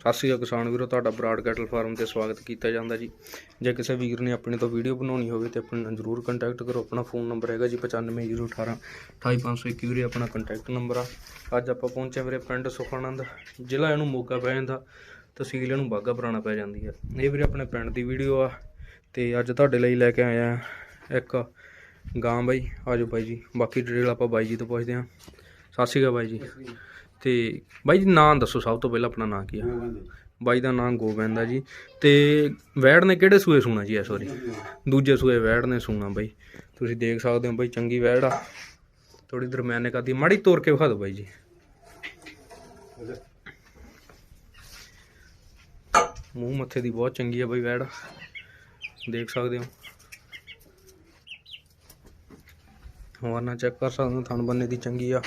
ਸਤਿ ਸ਼੍ਰੀ ਅਕਾਲ ਕਿਸਾਨ ਵੀਰੋ, ਤੁਹਾਡਾ ਬਰਾਡ ਕੈਟਲ ਫਾਰਮ ਤੇ ਸਵਾਗਤ ਕੀਤਾ ਜਾਂਦਾ ਜੀ। ਜੇ ਕਿਸੇ ਵੀਰ ਨੇ ਆਪਣੇ ਤੋਂ ਵੀਡੀਓ ਬਣਾਉਣੀ ਹੋਵੇ ਤੇ ਆਪਣੇ ਨਾਲ ਜਰੂਰ ਕੰਟੈਕਟ ਕਰੋ। ਆਪਣਾ ਫੋਨ ਨੰਬਰ ਹੈਗਾ ਜੀ 9501 28521 ਵੀਰੇ, ਆਪਣਾ ਕੰਟੈਕਟ ਨੰਬਰ ਆ। ਅੱਜ ਆਪਾਂ ਪਹੁੰਚੇ ਵੀਰੇ ਪਿੰਡ ਸੁਖਾਨੰਦ, ਜ਼ਿਲ੍ਹਾ ਇਹਨੂੰ ਮੋਗਾ ਪੈ ਜਾਂਦਾ, ਤਹਿਸੀਲ ਇਹਨੂੰ ਬਾਗਾ ਪੁਰਾਣਾ ਪੈ ਜਾਂਦੀ ਆ। ਇਹ ਵੀਰੇ ਆਪਣੇ ਪਿੰਡ ਦੀ ਵੀਡੀਓ ਆ ਤੇ ਅੱਜ ਤੁਹਾਡੇ ਲਈ ਲੈ ਕੇ ਆਇਆ ਇੱਕ ਗਾਂ ਬਾਈ, ਆਜੋ ਬਾਈ ਜੀ। ਬਾਕੀ ਡਿਟੇਲ ਆਪਾਂ ਬਾਈ ਜੀ ਤੋਂ ਪੁੱਛਦੇ ਹਾਂ ਸਤਿ ਸ਼੍ਰੀ ਅਕਾਲ ਬਾਈ ਜੀ। ਤੇ ਬਾਈ ਜੀ ਨਾਂ ਦੱਸੋ ਸਭ ਤੋਂ ਪਹਿਲਾਂ ਆਪਣਾ ਨਾਂ ਕੀ ਆ? ਬਾਈ ਦਾ ਨਾਮ ਗੋਬਿੰਦ ਆ ਜੀ। ਤੇ ਵੈੜ ਨੇ ਕਿਹੜੇ ਸੂਏ ਸੂਣਾ ਜੀ? ਇਸ ਵਾਰੀ ਦੂਜੇ ਸੂਏ। ਵੈੜ ਨੇ ਸੂਣਾ ਬਾਈ। ਤੁਸੀਂ ਦੇਖ ਸਕਦੇ ਹੋ ਬਾਈ ਚੰਗੀ ਵੈੜ ਆ। ਥੋੜੀ ਦਰਮਿਆਨੇ ਕਰਦੀ ਮਾੜੀ ਤੋੜ ਕੇ ਵਿਖਾ ਦਿਓ ਬਾਈ ਜੀ। ਮੂੰਹ ਮੱਥੇ ਦੀ ਬਹੁਤ ਚੰਗੀ ਆ ਬਾਈ ਵੈੜ। ਦੇਖ ਸਕਦੇ ਹੋ। ਹੋਰ ਨਾ ਚੈੱਕ ਕਰ ਸਕਦੇ ਹੋ ਥਣ ਬੰਨੇ ਦੀ ਚੰਗੀ ਆ।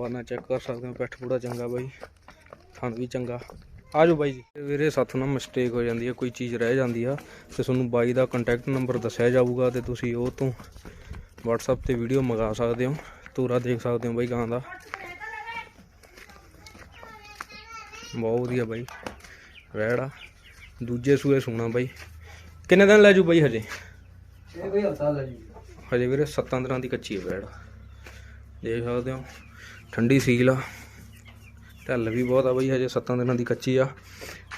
ਵਾਰਨਾ ਚੈੱਕ ਕਰ ਸਕਦੇ ਹੋ ਪਿੱਠ ਪੂੜਾ ਚੰਗਾ ਬਾਈ ਥਣ ਵੀ ਚੰਗਾ। ਆਜੋ ਬਾਈ ਜੀ। ਵੀਰੇ ਸਾਥੋਂ ਨਾ ਮਿਸਟੇਕ ਹੋ ਜਾਂਦੀ ਹੈ ਕੋਈ ਚੀਜ਼ ਰਹਿ ਜਾਂਦੀ ਆ। ਤੇ ਤੁਹਾਨੂੰ ਬਾਈ ਦਾ ਕੰਟੈਕਟ ਨੰਬਰ ਦੱਸਿਆ ਜਾਊਗਾ ਤੇ ਤੁਸੀਂ ਉਹ ਤੋਂ WhatsApp ਤੇ ਵੀਡੀਓ ਮੰਗਾ ਸਕਦੇ ਹੋ। ਤੂਰਾ ਦੇਖ ਸਕਦੇ ਹੋ ਬਾਈ ਗਾਂ ਦਾ। ਬਹੁਤ ਵਧੀਆ ਬਾਈ। ਵੈੜਾ ਦੂਜੇ ਸੂਏ ਸੋਣਾ ਬਾਈ। ਕਿੰਨੇ ਦਿਨ ਲੈ ਜੂ ਬਾਈ ਹਜੇ? ਇਹ ਵੀ ਹਫਤਾ ਜੀ। ਹਜੇ ਵੀਰੇ 7 ਦਿਨਾਂ ਦੀ ਕੱਚੀ ਹੈ ਵੈੜ ਦੇਖ ਸਕਦੇ ਹੋ। ਠੰਡੀ ਸੀਲ ਆ। ਢੱਲ ਵੀ ਬਹੁਤ ਆ ਬਈ ਹਜੇ 7 ਦਿਨਾਂ ਦੀ ਕੱਚੀ ਆ।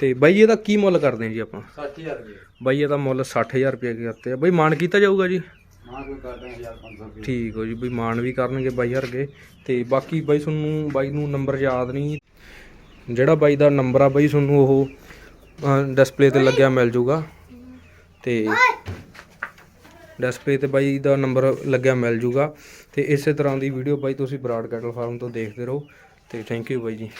ਤੇ ਬਾਈ ਇਹਦਾ ਕੀ ਮੁੱਲ ਕਰਦੇ ਆ ਜੀ ਆਪਾਂ? 60000 ਰੁਪਏ। ਬਾਈ ਇਹਦਾ ਮੁੱਲ 60000 ਰੁਪਏ ਕਰਤੇ ਆ। ਬਈ ਮਾਨ ਕੀਤਾ ਜਾਊਗਾ ਜੀ? ਮਾਂ ਕੋਈ ਕਰਦੇ 1500 ਰੁਪਏ। ਠੀਕ ਹੋ ਜੀ ਬਈ ਮਾਨ ਵੀ ਕਰਨਗੇ ਬਾਈ ਹਰਗੇ ਤੇ ਬਾਕੀ ਬਾਈ ਤੁਹਾਨੂੰ ਬਾਈ ਨੂੰ ਨੰਬਰ ਯਾਦ ਨਹੀਂ। ਜਿਹੜਾ ਬਾਈ ਦਾ ਨੰਬਰ ਆ ਬਾਈ ਤੁਹਾਨੂੰ ਉਹ ਡਿਸਪਲੇ ਤੇ ਲੱਗਿਆ ਮਿਲ ਜਾਊਗਾ। ਤੇ ਡਿਸਪਲੇ ਤੇ ਬਾਈ ਦਾ ਨੰਬਰ ਲੱਗਿਆ ਮਿਲ ਜੂਗਾ। ਤੇ ਇਸੇ ਤਰ੍ਹਾਂ ਦੀ ਵੀਡੀਓ ਬਾਈ ਤੁਸੀਂ ਬਰਾਡ ਕੈਟਲ ਫਾਰਮ ਤੋਂ ਦੇਖਦੇ ਰਹੋ। ਤੇ ਥੈਂਕ ਯੂ ਬਾਈ ਜੀ।